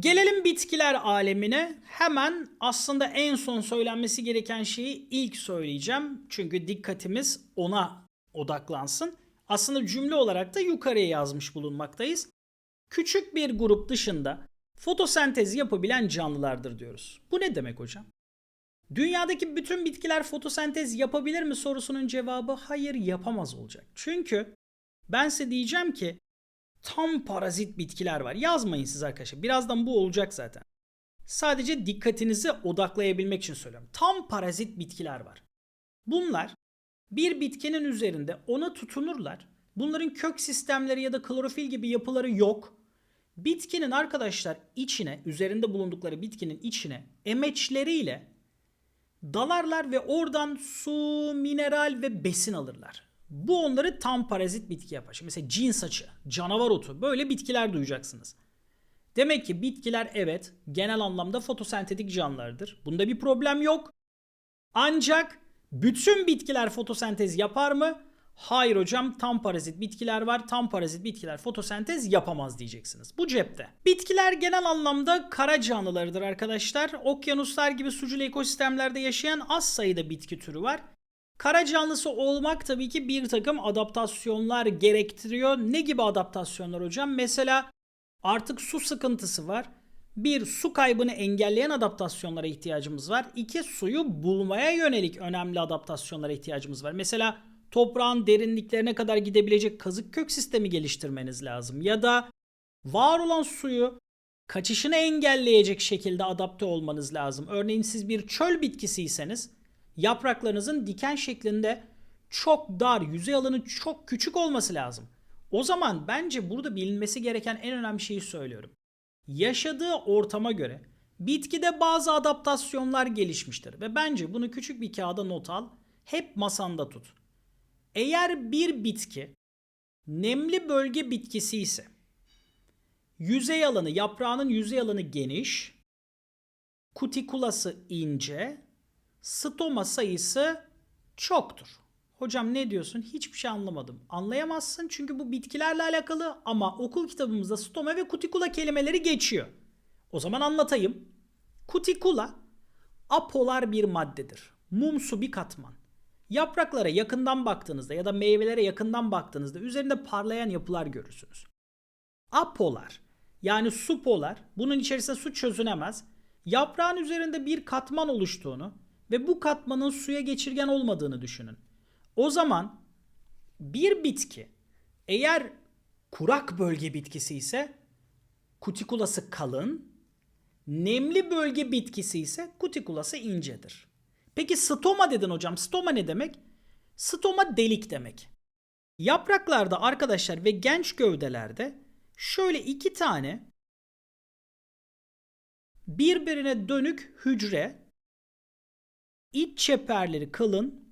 Gelelim bitkiler alemine. Hemen aslında en son söylenmesi gereken şeyi ilk söyleyeceğim. Çünkü dikkatimiz ona odaklansın. Aslında cümle olarak da yukarıya yazmış bulunmaktayız. Küçük bir grup dışında fotosentez yapabilen canlılardır diyoruz. Bu ne demek hocam? Dünyadaki bütün bitkiler fotosentez yapabilir mi sorusunun cevabı hayır yapamaz olacak. Çünkü ben size diyeceğim ki tam parazit bitkiler var. Yazmayın siz arkadaşlar. Birazdan bu olacak zaten. Sadece dikkatinizi odaklayabilmek için söylüyorum. Tam parazit bitkiler var. Bunlar bir bitkinin üzerinde ona tutunurlar. Bunların kök sistemleri ya da klorofil gibi yapıları yok. Bitkinin arkadaşlar içine, üzerinde bulundukları bitkinin içine emeçleriyle dalarlar ve oradan su, mineral ve besin alırlar. Bu onları tam parazit bitki yapar. Şimdi mesela cin saçı, canavar otu böyle bitkiler duyacaksınız. Demek ki bitkiler evet genel anlamda fotosentetik canlılardır. Bunda bir problem yok. Ancak bütün bitkiler fotosentez yapar mı? Hayır hocam tam parazit bitkiler var. Tam parazit bitkiler fotosentez yapamaz diyeceksiniz. Bu cepte. Bitkiler genel anlamda kara canlılarıdır arkadaşlar. Okyanuslar gibi sucul ekosistemlerde yaşayan az sayıda bitki türü var. Kara canlısı olmak tabii ki bir takım adaptasyonlar gerektiriyor. Ne gibi adaptasyonlar hocam? Mesela artık su sıkıntısı var. Bir, su kaybını engelleyen adaptasyonlara ihtiyacımız var. İki, suyu bulmaya yönelik önemli adaptasyonlara ihtiyacımız var. Mesela toprağın derinliklerine kadar gidebilecek kazık kök sistemi geliştirmeniz lazım. Ya da var olan suyu kaçışını engelleyecek şekilde adapte olmanız lazım. Örneğin siz bir çöl bitkisiyseniz yapraklarınızın diken şeklinde çok dar, yüzey alanı çok küçük olması lazım. O zaman bence burada bilinmesi gereken en önemli şeyi söylüyorum. Yaşadığı ortama göre bitkide bazı adaptasyonlar gelişmiştir ve bence bunu küçük bir kağıda not al, hep masanda tut. Eğer bir bitki nemli bölge bitkisi ise yüzey alanı, yaprağının yüzey alanı geniş, kutikulası ince, stoma sayısı çoktur. Hocam ne diyorsun? Hiçbir şey anlamadım. Anlayamazsın çünkü bu bitkilerle alakalı ama okul kitabımızda stoma ve kutikula kelimeleri geçiyor. O zaman anlatayım. Kutikula apolar bir maddedir. Mumsu bir katman. Yapraklara yakından baktığınızda ya da meyvelere yakından baktığınızda üzerinde parlayan yapılar görürsünüz. Apolar yani su polar bunun içerisinde su çözünemez. Yaprağın üzerinde bir katman oluştuğunu ve bu katmanın suya geçirgen olmadığını düşünün. O zaman bir bitki eğer kurak bölge bitkisi ise kutikulası kalın, nemli bölge bitkisi ise kutikulası incedir. Peki stoma dedin hocam. Stoma ne demek? Stoma delik demek. Yapraklarda arkadaşlar ve genç gövdelerde şöyle iki tane birbirine dönük hücre iç çeperleri kalın,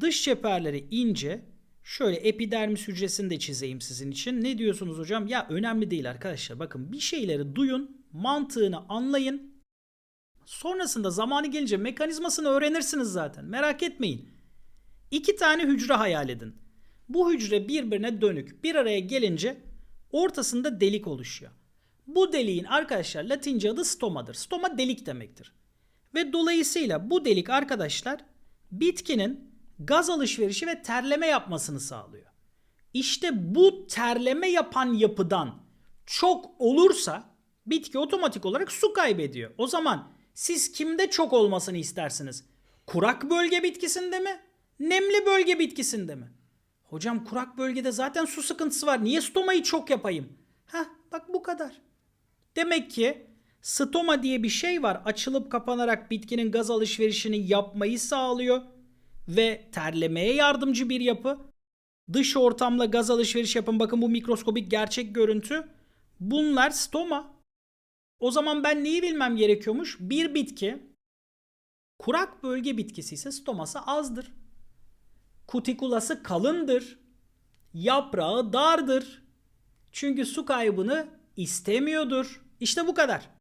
dış çeperleri ince. Şöyle epidermis hücresini de çizeyim sizin için. Ne diyorsunuz hocam? Ya önemli değil arkadaşlar. Bakın bir şeyleri duyun, mantığını anlayın. Sonrasında zamanı gelince mekanizmasını öğrenirsiniz zaten. Merak etmeyin. İki tane hücre hayal edin. Bu hücre birbirine dönük. Bir araya gelince ortasında delik oluşuyor. Bu deliğin arkadaşlar latince adı stomadır. Stoma delik demektir. Ve dolayısıyla bu delik arkadaşlar bitkinin gaz alışverişi ve terleme yapmasını sağlıyor. İşte bu terleme yapan yapıdan çok olursa bitki otomatik olarak su kaybediyor. O zaman siz kimde çok olmasını istersiniz? Kurak bölge bitkisinde mi? Nemli bölge bitkisinde mi? Hocam kurak bölgede zaten su sıkıntısı var. Niye stomayı çok yapayım? Heh bak bu kadar. Demek ki stoma diye bir şey var. Açılıp kapanarak bitkinin gaz alışverişini yapmayı sağlıyor ve terlemeye yardımcı bir yapı. Dış ortamla gaz alışveriş yapın. Bakın bu mikroskobik gerçek görüntü. Bunlar stoma. O zaman ben neyi bilmem gerekiyormuş? Bir bitki kurak bölge bitkisi ise stoması azdır. Kutikulası kalındır. Yaprağı dardır. Çünkü su kaybını istemiyordur. İşte bu kadar.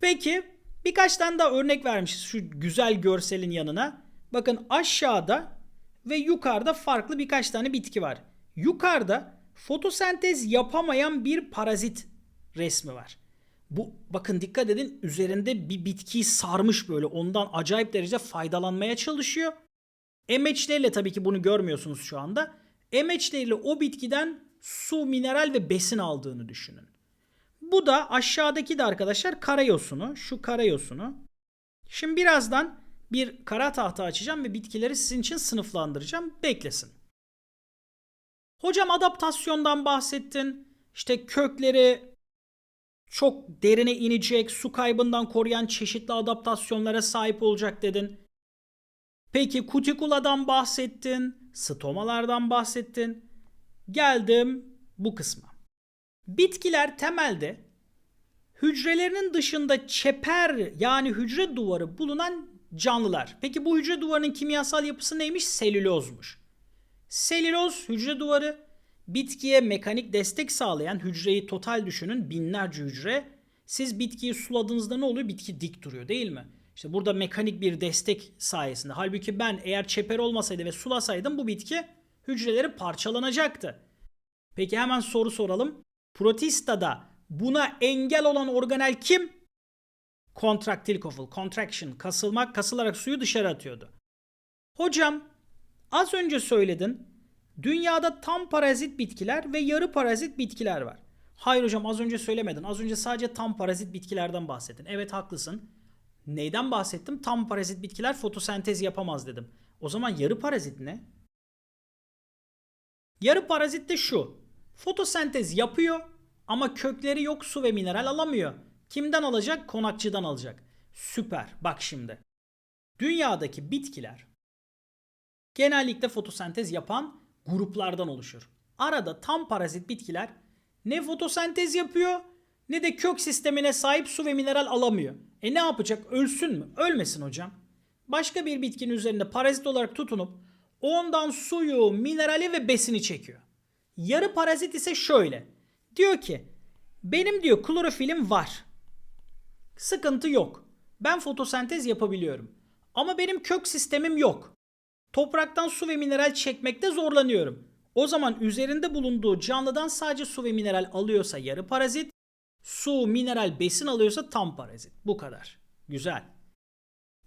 Peki birkaç tane daha örnek vermişiz şu güzel görselin yanına. Bakın aşağıda ve yukarıda farklı birkaç tane bitki var. Yukarıda fotosentez yapamayan bir parazit resmi var. Bu bakın dikkat edin üzerinde bir bitkiyi sarmış böyle ondan acayip derece faydalanmaya çalışıyor. Emeçleriyle tabii ki bunu görmüyorsunuz şu anda. Emeçleriyle o bitkiden su, mineral ve besin aldığını düşünün. Bu da aşağıdaki de arkadaşlar karayosunu. Şu karayosunu. Şimdi birazdan bir kara tahta açacağım ve bitkileri sizin için sınıflandıracağım. Beklesin. Hocam adaptasyondan bahsettin. İşte kökleri çok derine inecek, su kaybından koruyan çeşitli adaptasyonlara sahip olacak dedin. Peki kutikuladan bahsettin, stomalardan bahsettin. Geldim bu kısma. Bitkiler temelde hücrelerinin dışında çeper yani hücre duvarı bulunan canlılar. Peki bu hücre duvarının kimyasal yapısı neymiş? Selülozmuş. Selüloz hücre duvarı bitkiye mekanik destek sağlayan hücreyi total düşünün binlerce hücre. Siz bitkiyi suladığınızda ne oluyor? Bitki dik duruyor değil mi? İşte burada mekanik bir destek sayesinde. Halbuki ben eğer çeper olmasaydı ve sulasaydım bu bitki hücreleri parçalanacaktı. Peki hemen soru soralım. Protistada buna engel olan organel kim? Kontraktil koful, contraction, kasılmak, kasılarak suyu dışarı atıyordu. Hocam az önce söyledin. Dünyada tam parazit bitkiler ve yarı parazit bitkiler var. Hayır hocam az önce söylemedin. Az önce sadece tam parazit bitkilerden bahsettin. Evet haklısın. Neyden bahsettim? Tam parazit bitkiler fotosentez yapamaz dedim. O zaman yarı parazit ne? Yarı parazit de şu. Fotosentez yapıyor ama kökleri yok su ve mineral alamıyor. Kimden alacak? Konakçıdan alacak. Süper. Bak şimdi. Dünyadaki bitkiler genellikle fotosentez yapan gruplardan oluşur. Arada tam parazit bitkiler ne fotosentez yapıyor ne de kök sistemine sahip su ve mineral alamıyor. E ne yapacak? Ölsün mü? Ölmesin hocam. Başka bir bitkinin üzerinde parazit olarak tutunup ondan suyu, minerali ve besini çekiyor. Yarı parazit ise şöyle. Diyor ki benim diyor klorofilim var. Sıkıntı yok. Ben fotosentez yapabiliyorum. Ama benim kök sistemim yok. Topraktan su ve mineral çekmekte zorlanıyorum. O zaman üzerinde bulunduğu canlıdan sadece su ve mineral alıyorsa yarı parazit, su, mineral, besin alıyorsa tam parazit. Bu kadar. Güzel.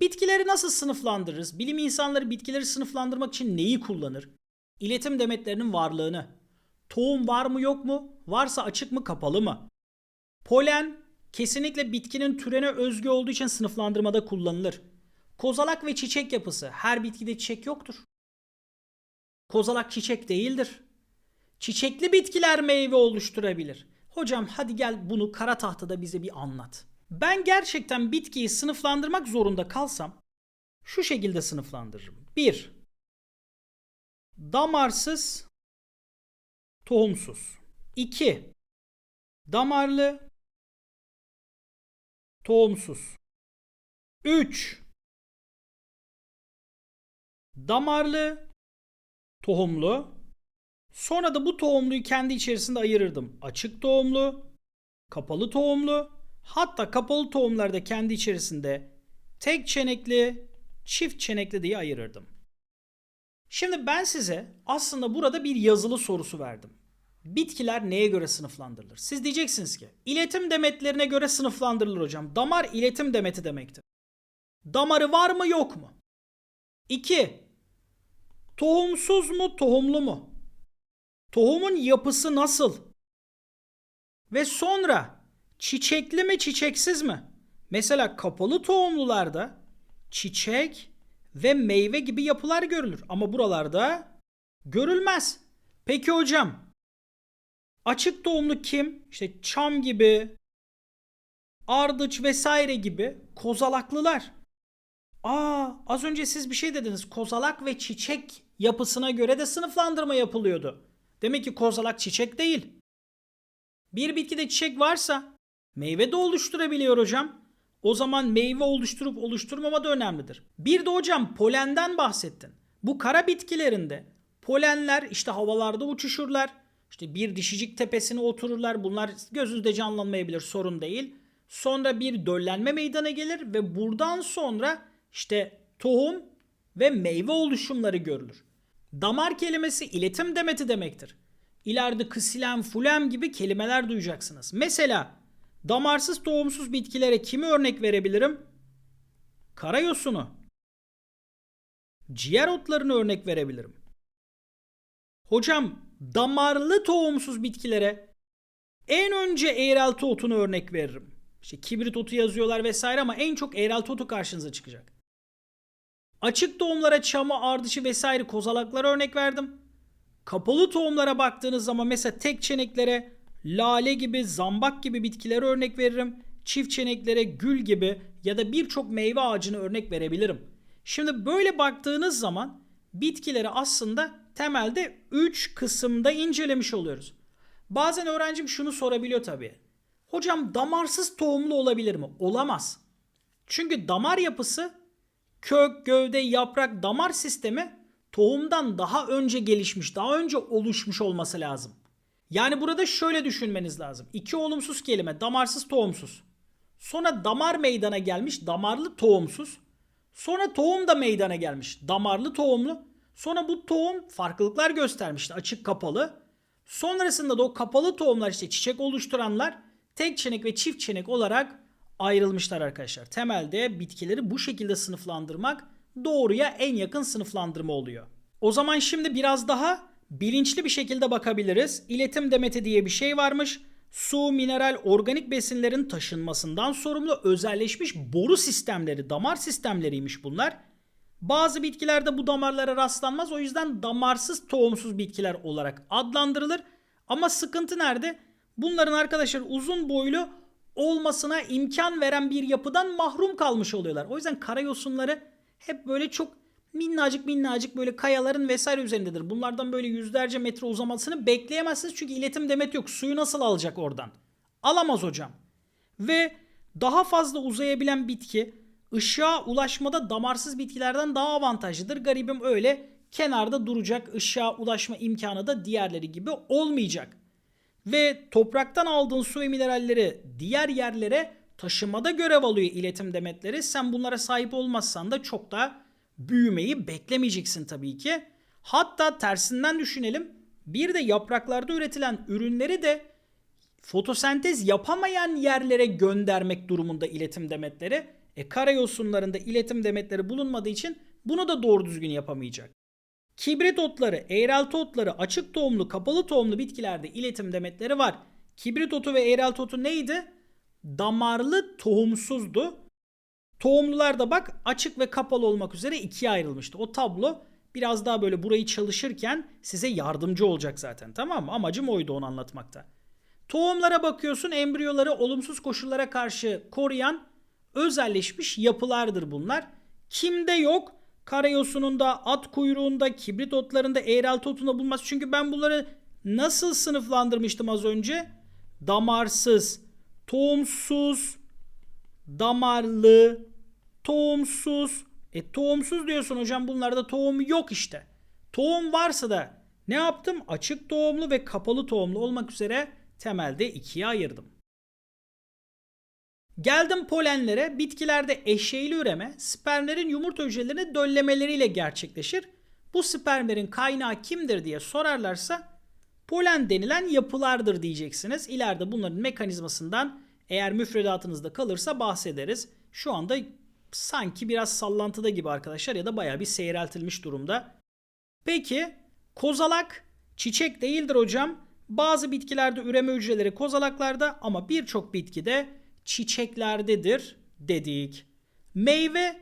Bitkileri nasıl sınıflandırırız? Bilim insanları bitkileri sınıflandırmak için neyi kullanır? İletim demetlerinin varlığını. Tohum var mı yok mu? Varsa açık mı kapalı mı? Polen kesinlikle bitkinin türene özgü olduğu için sınıflandırmada kullanılır. Kozalak ve çiçek yapısı. Her bitkide çiçek yoktur. Kozalak çiçek değildir. Çiçekli bitkiler meyve oluşturabilir. Hocam hadi gel bunu kara tahtada bize bir anlat. Ben gerçekten bitkiyi sınıflandırmak zorunda kalsam şu şekilde sınıflandırırım. 1. Damarsız, tohumsuz. 2. Damarlı, tohumsuz. 3. Damarlı, tohumlu. Sonra da bu tohumluyu kendi içerisinde ayırırdım. Açık tohumlu, kapalı tohumlu, hatta kapalı tohumlarda kendi içerisinde tek çenekli, çift çenekli diye ayırırdım. Şimdi ben size aslında burada bir yazılı sorusu verdim. Bitkiler neye göre sınıflandırılır? Siz diyeceksiniz ki iletim demetlerine göre sınıflandırılır hocam. Damar iletim demeti demektir. Damarı var mı yok mu? 2. Tohumsuz mu tohumlu mu? Tohumun yapısı nasıl? Ve sonra çiçekli mi çiçeksiz mi? Mesela kapalı tohumlularda çiçek ve meyve gibi yapılar görülür ama buralarda görülmez. Peki hocam açık tohumlu kim? İşte çam gibi, ardıç vesaire gibi kozalaklılar. Aa az önce siz bir şey dediniz. Kozalak ve çiçek yapısına göre de sınıflandırma yapılıyordu. Demek ki kozalak çiçek değil. Bir bitkide çiçek varsa meyve de oluşturabiliyor hocam. O zaman meyve oluşturup oluşturmama da önemlidir. Bir de hocam polenden bahsettin. Bu kara bitkilerinde polenler işte havalarda uçuşurlar. İşte bir dişicik tepesine otururlar. Bunlar gözünüzde canlanmayabilir sorun değil. Sonra bir döllenme meydana gelir ve buradan sonra işte tohum ve meyve oluşumları görülür. Damar kelimesi iletim demeti demektir. İleride kısilem, fulem gibi kelimeler duyacaksınız. Mesela Damarsız tohumsuz bitkilere kimi örnek verebilirim? Karayosunu. Ciğer otlarını örnek verebilirim. Hocam damarlı tohumsuz bitkilere en önce eğrelti otunu örnek veririm. İşte kibrit otu yazıyorlar vesaire ama en çok eğrelti otu karşınıza çıkacak. Açık tohumlara çamı, ardışı vesaire kozalaklara örnek verdim. Kapalı tohumlara baktığınız zaman mesela tek çeneklere lale gibi, zambak gibi bitkilere örnek veririm. Çift çeneklere gül gibi ya da birçok meyve ağacını örnek verebilirim. Şimdi böyle baktığınız zaman bitkileri aslında temelde 3 kısımda incelemiş oluyoruz. Bazen öğrencim şunu sorabiliyor tabii. Hocam damarsız tohumlu olabilir mi? Olamaz. Çünkü damar yapısı kök, gövde, yaprak, damar sistemi tohumdan daha önce gelişmiş, daha önce oluşmuş olması lazım. Yani burada şöyle düşünmeniz lazım. İki olumsuz kelime damarsız tohumsuz. Sonra damar meydana gelmiş damarlı tohumsuz. Sonra tohum da meydana gelmiş damarlı tohumlu. Sonra bu tohum farklılıklar göstermişti açık kapalı. Sonrasında da o kapalı tohumlar işte çiçek oluşturanlar tek çenek ve çift çenek olarak ayrılmışlar arkadaşlar. Temelde bitkileri bu şekilde sınıflandırmak doğruya en yakın sınıflandırma oluyor. O zaman şimdi biraz daha bilinçli bir şekilde bakabiliriz. İletim demeti diye bir şey varmış. Su, mineral, organik besinlerin taşınmasından sorumlu özelleşmiş boru sistemleri, damar sistemleriymiş bunlar. Bazı bitkilerde bu damarlara rastlanmaz. O yüzden damarsız tohumsuz bitkiler olarak adlandırılır. Ama sıkıntı nerede? Bunların arkadaşlar uzun boylu olmasına imkan veren bir yapıdan mahrum kalmış oluyorlar. O yüzden karayosunları hep böyle çok minnacık minnacık böyle kayaların vesaire üzerindedir. Bunlardan böyle yüzlerce metre uzamasını bekleyemezsiniz çünkü iletim demet yok. Suyu nasıl alacak oradan? Alamaz hocam. Ve daha fazla uzayabilen bitki ışığa ulaşmada damarsız bitkilerden daha avantajlıdır. Garibim öyle kenarda duracak ışığa ulaşma imkanı da diğerleri gibi olmayacak. Ve topraktan aldığın su ve mineralleri diğer yerlere taşımada görev alıyor iletim demetleri. Sen bunlara sahip olmazsan da çok da büyümeyi beklemeyeceksin tabii ki. Hatta tersinden düşünelim. Bir de yapraklarda üretilen ürünleri de fotosentez yapamayan yerlere göndermek durumunda iletim demetleri. E karayosunlarında iletim demetleri bulunmadığı için bunu da doğru düzgün yapamayacak. Kibrit otları, eğrelti otları, açık tohumlu, kapalı tohumlu bitkilerde iletim demetleri var. Kibrit otu ve eğrelti otu neydi? Damarlı tohumsuzdu. Tohumlular da bak açık ve kapalı olmak üzere ikiye ayrılmıştı. O tablo biraz daha böyle burayı çalışırken size yardımcı olacak zaten tamam mı? Amacım oydu onu anlatmakta. Tohumlara bakıyorsun embriyoları olumsuz koşullara karşı koruyan özelleşmiş yapılardır bunlar. Kimde yok? Karayosununda, at kuyruğunda, kibrit otlarında, eğrelti otunda bulmaz. Çünkü ben bunları nasıl sınıflandırmıştım az önce? Damarsız, tohumsuz, damarlı, tohumsuz. E tohumsuz diyorsun hocam bunlarda tohum yok işte. Tohum varsa da ne yaptım? Açık tohumlu ve kapalı tohumlu olmak üzere temelde ikiye ayırdım. Geldim polenlere. Bitkilerde eşeğli üreme spermlerin yumurta hücrelerini döllemeleriyle gerçekleşir. Bu spermlerin kaynağı kimdir diye sorarlarsa polen denilen yapılardır diyeceksiniz. İleride bunların mekanizmasından eğer müfredatınızda kalırsa bahsederiz. Şu anda sanki biraz sallantıda gibi arkadaşlar ya da baya bir seyreltilmiş durumda. Peki kozalak çiçek değildir hocam. Bazı bitkilerde üreme hücreleri kozalaklarda ama birçok bitkide çiçeklerdedir dedik. Meyve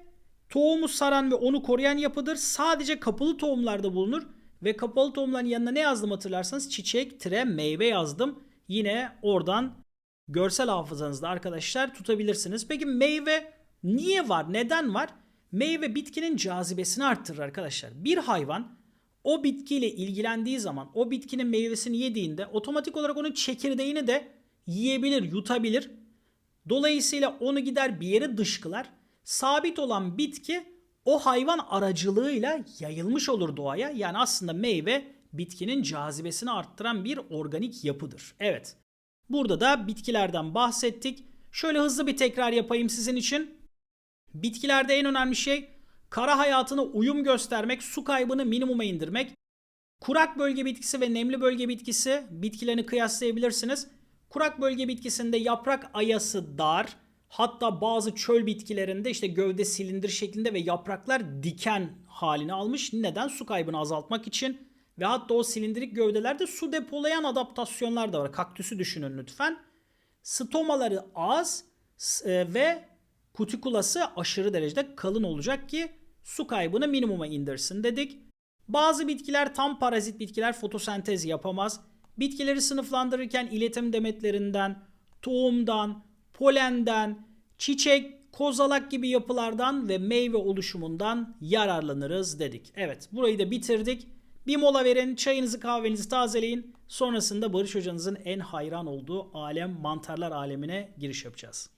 tohumu saran ve onu koruyan yapıdır. Sadece kapalı tohumlarda bulunur ve kapalı tohumların yanına ne yazdım hatırlarsanız çiçek, tire, meyve yazdım. Yine oradan görsel hafızanızda arkadaşlar tutabilirsiniz. Peki meyve niye var? Neden var? Meyve bitkinin cazibesini arttırır arkadaşlar. Bir hayvan o bitkiyle ilgilendiği zaman o bitkinin meyvesini yediğinde otomatik olarak onun çekirdeğini de yiyebilir, yutabilir. Dolayısıyla onu gider bir yere dışkılar. Sabit olan bitki o hayvan aracılığıyla yayılmış olur doğaya. Yani aslında meyve bitkinin cazibesini arttıran bir organik yapıdır. Evet. Burada da bitkilerden bahsettik. Şöyle hızlı bir tekrar yapayım sizin için. Bitkilerde en önemli şey kara hayatına uyum göstermek, su kaybını minimuma indirmek. Kurak bölge bitkisi ve nemli bölge bitkisi bitkilerini kıyaslayabilirsiniz. Kurak bölge bitkisinde yaprak ayası dar. Hatta bazı çöl bitkilerinde işte gövde silindir şeklinde ve yapraklar diken halini almış. Neden? Su kaybını azaltmak için. Ve hatta o silindirik gövdelerde su depolayan adaptasyonlar da var. Kaktüsü düşünün lütfen. Stomaları az e, ve kutikulası aşırı derecede kalın olacak ki su kaybını minimuma indirsin dedik. Bazı bitkiler tam parazit bitkiler fotosentez yapamaz. Bitkileri sınıflandırırken iletim demetlerinden, tohumdan, polenden, çiçek, kozalak gibi yapılardan ve meyve oluşumundan yararlanırız dedik. Evet burayı da bitirdik. Bir mola verin, çayınızı kahvenizi tazeleyin. Sonrasında Barış Hocanızın en hayran olduğu alem mantarlar alemine giriş yapacağız.